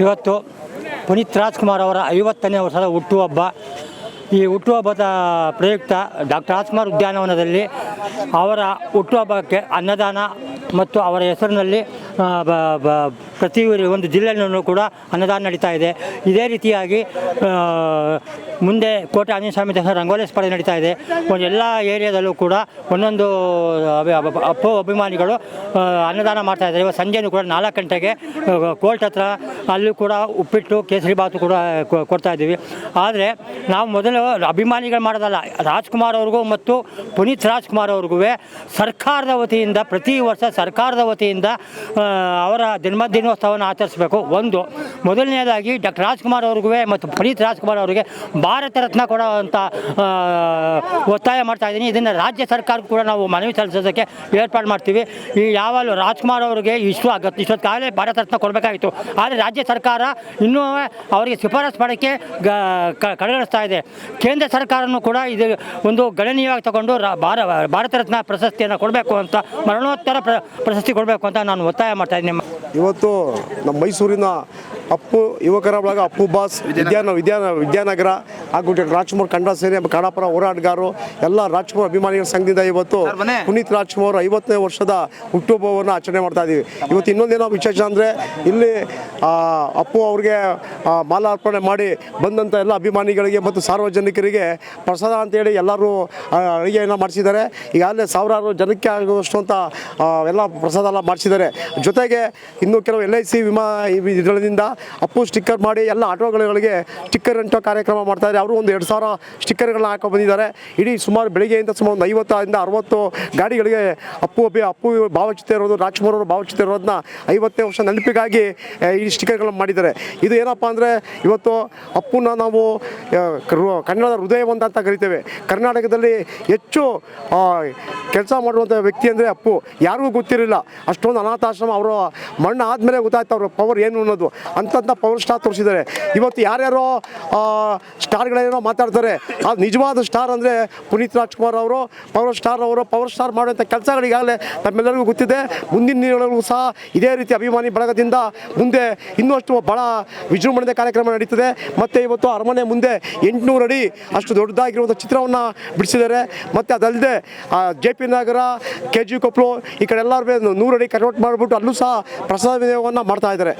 ಇವತ್ತು ಪುನೀತ್ ರಾಜ್ಕುಮಾರ್ ಅವರ ಐವತ್ತನೇ ವರ್ಷದ ಹುಟ್ಟುಹಬ್ಬ ಈ ಹುಟ್ಟುಹಬ್ಬದ ಪ್ರಯುಕ್ತ ಡಾಕ್ಟರ್ ರಾಜ್ಕುಮಾರ್ ಉದ್ಯಾನವನದಲ್ಲಿ ಅವರ ಹುಟ್ಟುಹಬ್ಬಕ್ಕೆ ಅನ್ನದಾನ ಮತ್ತು ಅವರ ಹೆಸರಿನಲ್ಲಿ ಪ್ರತಿ ಒಂದು ಜಿಲ್ಲೆಯಲ್ಲೂ ಕೂಡ ಅನ್ನದಾನ ನಡೀತಾ ಇದೆ. ಇದೇ ರೀತಿಯಾಗಿ ಮುಂದೆ ಕೋಟೆ ಆಂಜನೇಯ ಸ್ವಾಮಿ ರಂಗೋಲಿ ಸ್ಪರ್ಧೆ ನಡೀತಾ ಇದೆ. ಒಂದು ಎಲ್ಲ ಏರಿಯಾದಲ್ಲೂ ಕೂಡ ಒಂದೊಂದು ಅಪ್ಪು ಅಭಿಮಾನಿಗಳು ಅನ್ನದಾನ ಮಾಡ್ತಾ ಇದ್ದಾರೆ. ಇವತ್ತು ಸಂಜೆನೂ ಕೂಡ ನಾಲ್ಕು ಗಂಟೆಗೆ ಕೋರ್ಟ್ ಹತ್ರ ಅಲ್ಲೂ ಕೂಡ ಉಪ್ಪಿಟ್ಟು, ಕೇಸರಿ ಬಾತು ಕೂಡ ಕೊಡ್ತಾ ಇದ್ದೀವಿ. ಆದರೆ ನಾವು ಮೊದಲು ಅಭಿಮಾನಿಗಳು ಮಾಡೋದಲ್ಲ. ರಾಜ್ಕುಮಾರ್ ಅವ್ರಿಗೂ ಮತ್ತು ಪುನೀತ್ ರಾಜ್ಕುಮಾರ್ ಅವ್ರಿಗೂ ಸರ್ಕಾರದ ವತಿಯಿಂದ, ಪ್ರತಿ ವರ್ಷ ಸರ್ಕಾರದ ವತಿಯಿಂದ ಅವರ ಅವರ ಜನ್ಮದಿನೋತ್ಸವವನ್ನು ಆಚರಿಸಬೇಕು. ಒಂದು ಮೊದಲನೇದಾಗಿ ಡಾಕ್ಟರ್ ರಾಜ್ಕುಮಾರ್ ಅವ್ರಿಗೂ ಮತ್ತು ಪುನೀತ್ ರಾಜ್ಕುಮಾರ್ ಅವರಿಗೆ ಭಾರತ ರತ್ನ ಕೊಡೋವಂಥ ಒತ್ತಾಯ ಮಾಡ್ತಾ ಇದ್ದೀನಿ. ಇದನ್ನು ರಾಜ್ಯ ಸರ್ಕಾರಕ್ಕೂ ಕೂಡ ನಾವು ಮನವಿ ಸಲ್ಲಿಸೋದಕ್ಕೆ ಏರ್ಪಾಡು ಮಾಡ್ತೀವಿ. ಈ ಯಾವಾಗಲೂ ರಾಜ್ಕುಮಾರ್ ಅವರಿಗೆ ಇಷ್ಟು ಆಗತ್ತೆ ಇಷ್ಟೊತ್ತಾಗಲೇ ಭಾರತ ರತ್ನ ಕೊಡಬೇಕಾಗಿತ್ತು. ಆದರೆ ರಾಜ್ಯ ಸರ್ಕಾರ ಇನ್ನೂ ಅವರಿಗೆ ಶಿಫಾರಸು ಮಾಡೋಕ್ಕೆ ಕಡೆಗಣಿಸ್ತಾ ಇದೆ. ಕೇಂದ್ರ ಸರ್ಕಾರನೂ ಕೂಡ ಇದು ಒಂದು ಗಣನೀಯವಾಗಿ ತಗೊಂಡು ಭಾರ, ಭಾರತ ರತ್ನ ಪ್ರಶಸ್ತಿಯನ್ನು ಕೊಡಬೇಕು ಅಂತ, ಮರಣೋತ್ತರ ಪ್ರ, ಪ್ರಶಸ್ತಿ ಕೊಡಬೇಕು ಅಂತ ನಾನು ಒತ್ತಾಯ ಮಾಡ್ತಾ ಇದ್ದೀನಿ. ಇವತ್ತು ನಮ್ಮ ಮೈಸೂರಿನ ಅಪ್ಪು ಯುವಕರ ಬಳಗ ಅಪ್ಪು ಬಾಸ್ ವಿದ್ಯಾನ ವಿದ್ಯಾನ ವಿದ್ಯಾನಗರ ಹಾಗೂ ರಾಜ್ಕುಮಾರ್ ಕಂಡ ಸೇನೆ ಕನ್ನಡಪರ ಹೋರಾಟಗಾರರು ಎಲ್ಲ ರಾಜ್ಕುಮಾರ್ ಅಭಿಮಾನಿಗಳ ಸಂಘದಿಂದ ಇವತ್ತು ಪುನೀತ್ ರಾಜ್ಕುಮಾರ್ ಐವತ್ತನೇ ವರ್ಷದ ಹುಟ್ಟುಹಬ್ಬವನ್ನು ಆಚರಣೆ ಮಾಡ್ತಾ ಇದ್ದೀವಿ. ಇವತ್ತು ಇನ್ನೊಂದೇನೋ ವಿಶೇಷ ಅಂದರೆ ಇಲ್ಲಿ ಅಪ್ಪು ಅವ್ರಿಗೆ ಮಾಲಾರ್ಪಣೆ ಮಾಡಿ ಬಂದಂಥ ಎಲ್ಲ ಅಭಿಮಾನಿಗಳಿಗೆ ಮತ್ತು ಸಾರ್ವಜನಿಕರಿಗೆ ಪ್ರಸಾದ ಅಂತೇಳಿ ಎಲ್ಲರೂ ಅಡುಗೆಯನ್ನು ಮಾಡಿಸಿದ್ದಾರೆ. ಈಗಾಗಲೇ ಸಾವಿರಾರು ಜನಕ್ಕೆ ಆಗುವಷ್ಟು ಅಂತ ಎಲ್ಲ ಪ್ರಸಾದ ಎಲ್ಲ ಮಾಡಿಸಿದ್ದಾರೆ. ಜೊತೆಗೆ ಇನ್ನು ಕೆಲವು ಎಲ್ ಐ ಸಿ ವಿಮಾ ಇದರಿಂದ ಅಪ್ಪು ಸ್ಟಿಕ್ಕರ್ ಮಾಡಿ ಎಲ್ಲ ಆಟೋಗಳಿಗೆ ಸ್ಟಿಕ್ಕರ್ ಅಂಟೋ ಕಾರ್ಯಕ್ರಮ ಮಾಡ್ತಾರೆ ಅವರು ಒಂದು ಎರಡು ಸಾವಿರ ಸ್ಟಿಕ್ಕರ್ಗಳನ್ನ ಹಾಕೋ ಬಂದಿದ್ದಾರೆ. ಇಡೀ ಸುಮಾರು ಬೆಳಿಗ್ಗೆಯಿಂದ ಸುಮಾರು ಒಂದು ಐವತ್ತರಿಂದ ಅರವತ್ತು ಗಾಡಿಗಳಿಗೆ ಅಪ್ಪು ಅಬ್ಬಿ ಅಪ್ಪು ಭಾವಚಿತ್ರ ಇರೋದು ರಾಜ್ಕುಮಾರ್ ಅವರು ಭಾವಚಿತ್ರ ಇರೋದನ್ನ ಐವತ್ತನೇ ವರ್ಷ ನೆನಪಿಗಾಗಿ ಈ ಸ್ಟಿಕ್ಕರ್ಗಳನ್ನ ಮಾಡಿದ್ದಾರೆ. ಇದು ಏನಪ್ಪ ಅಂದರೆ ಇವತ್ತು ಅಪ್ಪುನ ನಾವು ಕನ್ನಡದ ಹೃದಯವಂತ ಅಂತ ಕರಿತೇವೆ. ಕರ್ನಾಟಕದಲ್ಲಿ ಹೆಚ್ಚು ಕೆಲಸ ಮಾಡುವಂಥ ವ್ಯಕ್ತಿ ಅಂದರೆ ಅಪ್ಪು. ಯಾರಿಗೂ ಗೊತ್ತಿರಲಿಲ್ಲ. ಅಷ್ಟೊಂದು ಅನಾಥಾಶ್ರಮ ಅವರ ಮಣ್ಣು ಆದಮೇಲೆ ಗೊತ್ತಾಯ್ತು ಅವ್ರ ಪವರ್ ಏನು ಅನ್ನೋದು. ಅಂತಂಥ ಪವರ್ ಸ್ಟಾರ್ ತೋರಿಸಿದ್ದಾರೆ. ಇವತ್ತು ಯಾರ್ಯಾರೋ ಆ, ಸ್ಟಾರ್ಗಳೇನೋ ಮಾತಾಡ್ತಾರೆ. ಅದು ನಿಜವಾದ ಸ್ಟಾರ್ ಅಂದರೆ ಪುನೀತ್ ರಾಜ್ಕುಮಾರ್ ಅವರು, ಪವರ್ ಸ್ಟಾರ್ ಅವರು, ಪವರ್ ಸ್ಟಾರ್ ಮಾಡುವಂಥ ಕೆಲಸಗಳಿಗಾಗಲೇ ನಮ್ಮೆಲ್ಲರಿಗೂ ಗೊತ್ತಿದೆ. ಮುಂದಿನ ದಿನಗಳಿಗೂ ಸಹ ಇದೇ ರೀತಿ ಅಭಿಮಾನಿ ಬಳಗದಿಂದ ಮುಂದೆ ಇನ್ನಷ್ಟು ಭಾಳ ವಿಜೃಂಭಣೆಯ ಕಾರ್ಯಕ್ರಮ ನಡೀತದೆ. ಮತ್ತು ಇವತ್ತು ಅರಮನೆ ಮುಂದೆ ಎಂಟುನೂರು ಅಡಿ ಅಷ್ಟು ದೊಡ್ಡದಾಗಿರುವಂಥ ಚಿತ್ರವನ್ನು ಬಿಡಿಸಿದ್ದಾರೆ. ಮತ್ತು ಅದಲ್ಲದೆ J P Nagar, K G Koppal ಈ ಕಡೆ ಎಲ್ಲರೂ ನೂರು ಅಡಿ ಕನ್ವರ್ಟ್ ಮಾಡಿಬಿಟ್ಟು ಅಲ್ಲೂ ಸಹ ಪ್ರಸಾದ ವಿನಿಯೋಗವನ್ನು ಮಾಡ್ತಾ ಇದ್ದಾರೆ.